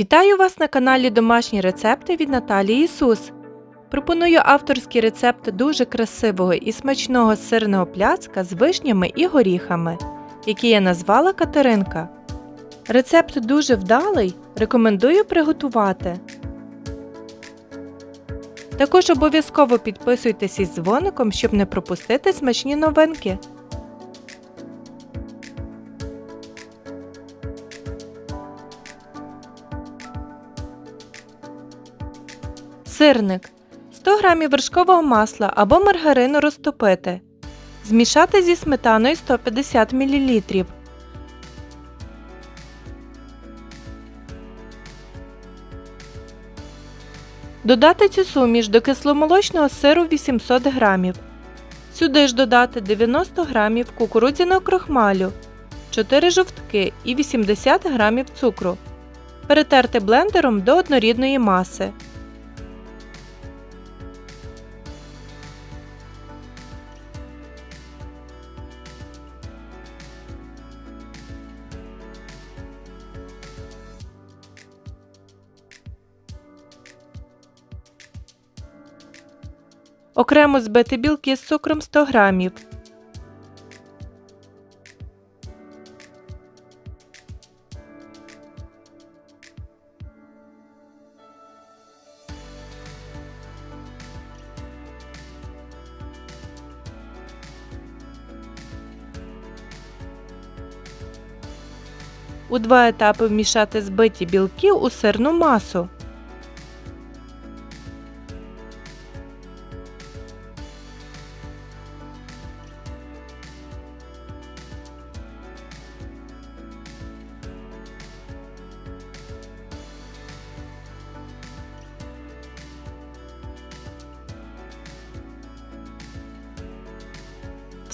Вітаю вас на каналі Домашні рецепти від Наталії Ісус. Пропоную авторський рецепт дуже красивого і смачного сирного пляцка з вишнями і горіхами, який я назвала Катеринка. Рецепт дуже вдалий, рекомендую приготувати. Також обов'язково підписуйтесь із дзвоником, щоб не пропустити смачні новинки. Сирник 100 г вершкового масла або маргарину розтопити. Змішати зі сметаною 150 мл. Додати цю суміш до кисломолочного сиру 800 г. Сюди ж додати 90 г кукурудзяного крохмалю, 4 жовтки і 80 г цукру. Перетерти блендером до однорідної маси. Окремо збити білки з цукром 100 г. У два етапи вмішати збиті білки у сирну масу.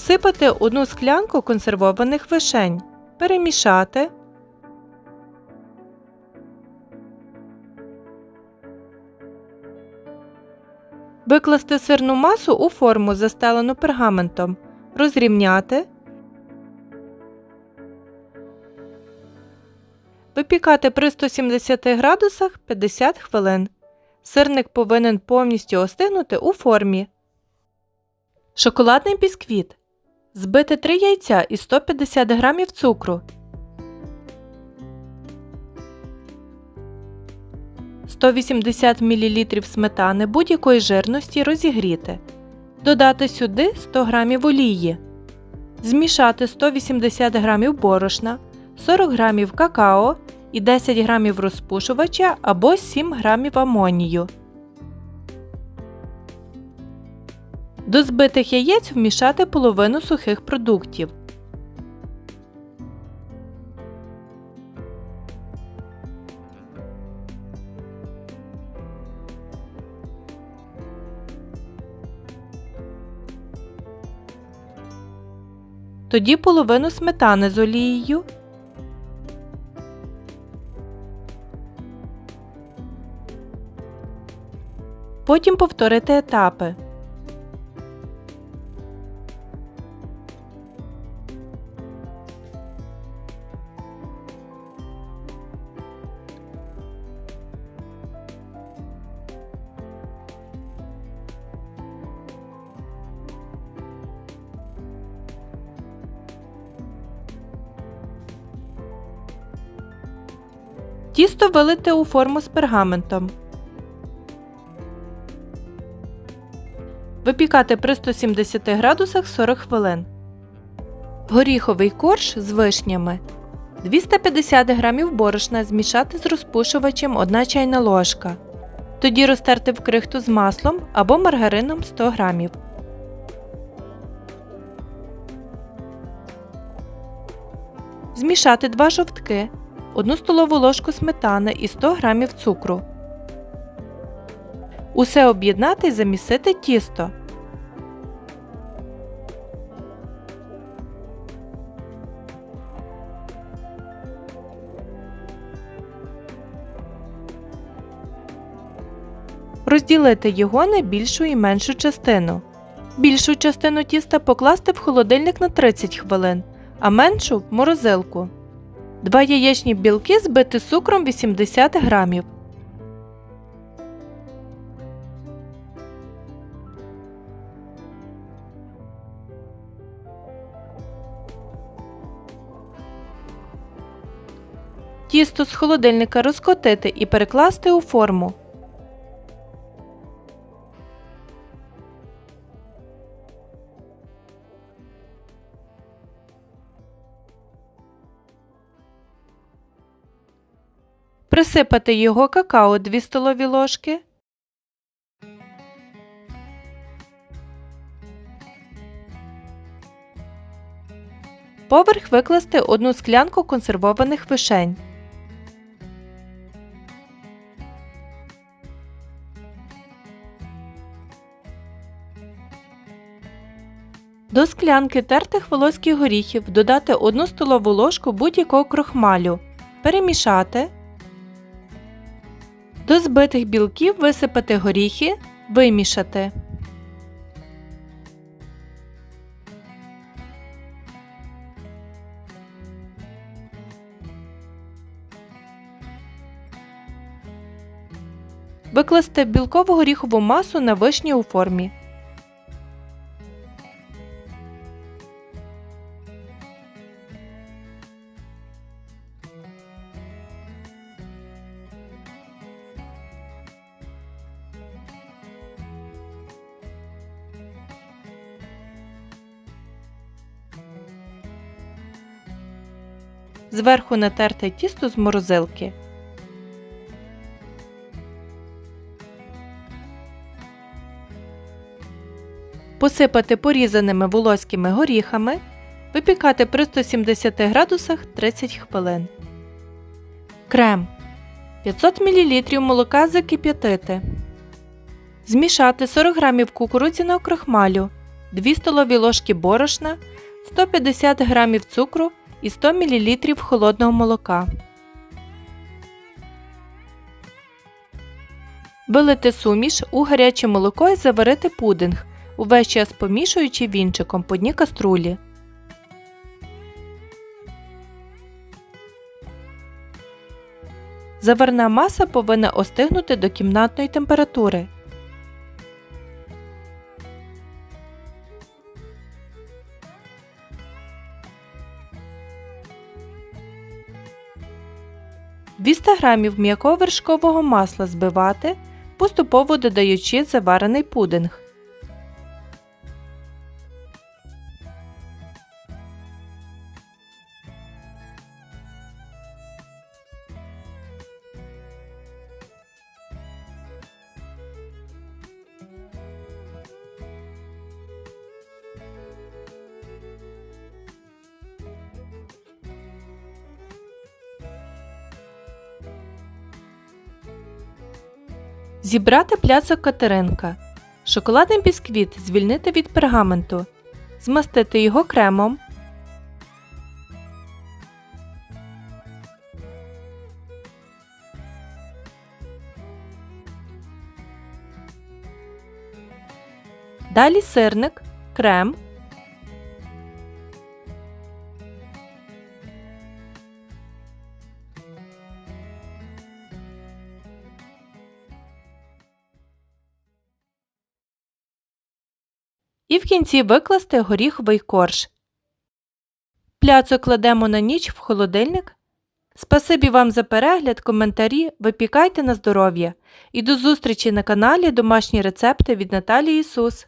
Всипати одну склянку консервованих вишень. Перемішати. Викласти сирну масу у форму, застелену пергаментом. Розрівняти. Випікати при 170 градусах 50 хвилин. Сирник повинен повністю остигнути у формі. Шоколадний бісквіт. Збити 3 яйця і 150 г цукру. 180 мл сметани будь-якої жирності розігріти. Додати сюди 100 г олії. Змішати 180 г борошна, 40 г какао і 10 г розпушувача або 7 г амонію. До збитих яєць вмішати половину сухих продуктів. Тоді половину сметани з олією. Потім повторити етапи. Тісто вилити у форму з пергаментом. Випікати при 170 градусах 40 хвилин. Горіховий корж з вишнями. 250 г борошна змішати з розпушувачем 1 чайна ложка. Тоді розтерти в крихту з маслом або маргарином 100 г. Змішати 2 жовтки, 1 столову ложку сметани і 100 г цукру. Усе об'єднати і замісити тісто. Розділити його на більшу і меншу частину. Більшу частину тіста покласти в холодильник на 30 хвилин, а меншу в морозилку. 2 яєчні білки збити цукром 80 грамів. Тісто з холодильника розкотити і перекласти у форму. Присипати його какао 2 столові ложки. Поверх викласти одну склянку консервованих вишень. До склянки тертих волоських горіхів додати 1 столову ложку будь-якого крохмалю. Перемішати. До збитих білків висипати горіхи, вимішати. Викласти білкову горіхову масу на вишні у формі. Зверху натерте тісто з морозилки. Посипати порізаними волоськими горіхами. Випікати при 170 градусах 30 хвилин. Крем 500 мл молока закип'ятити. Змішати 40 г кукурудзяного крохмалю, 2 столові ложки борошна, 150 г цукру і 100 мл холодного молока. Вилити суміш у гаряче молоко і заварити пудинг, увесь час помішуючи вінчиком по дні каструлі. Заварна маса повинна остигнути до кімнатної температури. – 200 г м'якого вершкового масла збивати, поступово додаючи заварений пудинг. Зібрати пляцок Катеринка. Шоколадний бісквіт звільнити від пергаменту. Змастити його кремом. Далі сирник, крем. І в кінці викласти горіховий корж. Пляцу кладемо на ніч в холодильник. Спасибі вам за перегляд, коментарі, випікайте на здоров'я. І до зустрічі на каналі Домашні рецепти від Наталії Ісус.